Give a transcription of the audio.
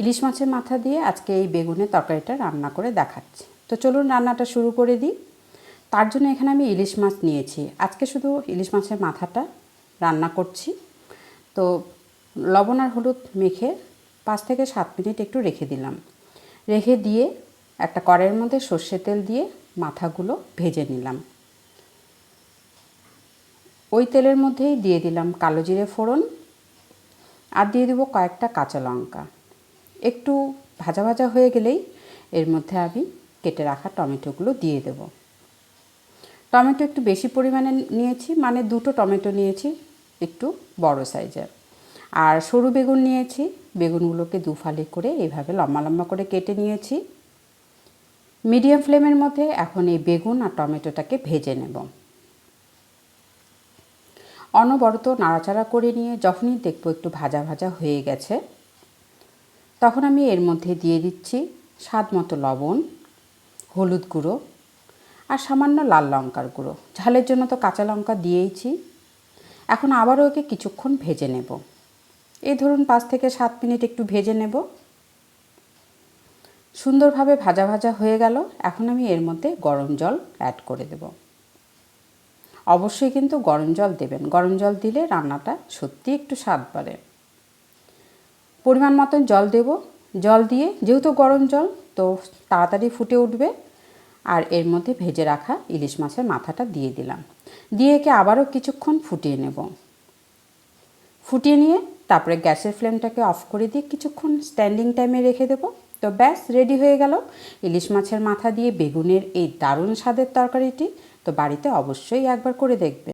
ইলিশ মাছের মাথা দিয়ে আজকে এই বেগুনের তরকারিটা রান্না করে দেখাচ্ছি। তো চলুন রান্নাটা শুরু করে দিই। তার জন্য এখানে আমি ইলিশ মাছ নিয়েছি। আজকে শুধু ইলিশ মাছের মাথাটা রান্না করছি। তো লবণ আর হলুদ মেখে পাঁচ থেকে সাত মিনিট একটু রেখে দিলাম। রেখে দিয়ে একটা কড়াইয়ের মধ্যে সর্ষে তেল দিয়ে মাথাগুলো ভেজে নিলাম। ওই তেলের মধ্যেই দিয়ে দিলাম কালো জিরে ফোড়ন। আর দিয়ে দেবো কয়েকটা কাঁচা লঙ্কা। একটু ভাজা ভাজা হয়ে গেলেই এর মধ্যে আমি কেটে রাখা টমেটোগুলো দিয়ে দেব। টমেটো একটু বেশি পরিমাণে নিয়েছি মানে দুটো টমেটো নিয়েছি একটু বড় সাইজের। আর সরু বেগুন নিয়েছি, বেগুনগুলোকে দু ফালি করে এইভাবে লম্বা লম্বা করে কেটে নিয়েছি। মিডিয়াম ফ্লেমের মধ্যে এখন এই বেগুন আর টমেটোটাকে ভেজে নেব। অনবরত নাড়াচাড়া করে নিয়ে যখনই দেখব একটু ভাজা ভাজা হয়ে গেছে তখন আমি এর মধ্যে দিয়ে দিচ্ছি স্বাদ মতো লবণ, হলুদ গুঁড়ো আর সামান্য লাল লঙ্কার গুঁড়ো। ঝালের জন্য তো কাঁচা লঙ্কা দিয়েইছি। এখন আবারও ওকে কিছুক্ষণ ভেজে নেব। এই ধরুন পাঁচ থেকে সাত মিনিট একটু ভেজে নেব। সুন্দরভাবে ভাজা ভাজা হয়ে গেল। এখন আমি এর মধ্যে গরম জল অ্যাড করে দেব। অবশ্যই কিন্তু গরম জল দেবেন। গরম জল দিলে রান্নাটা সত্যি একটু স্বাদ বাড়ে। পরিমাণ মতন জল দেব। জল দিয়ে, যেহেতু গরম জল, তো তাড়াতাড়ি ফুটে উঠবে। আর এর মধ্যে ভেজে রাখা ইলিশ মাছের মাথাটা দিয়ে দিলাম। দিয়ে একে আবারও কিছুক্ষণ ফুটিয়ে নেব। ফুটিয়ে নিয়ে তারপরে গ্যাসের ফ্লেমটাকে অফ করে দিয়ে কিছুক্ষণ স্ট্যান্ডিং টাইমে রেখে দেবো। তো ব্যাস, রেডি হয়ে গেল। ইলিশ মাছের মাথা দিয়ে বেগুনের এই দারুণ স্বাদের তরকারিটি তো বাড়িতে অবশ্যই একবার করে দেখবে।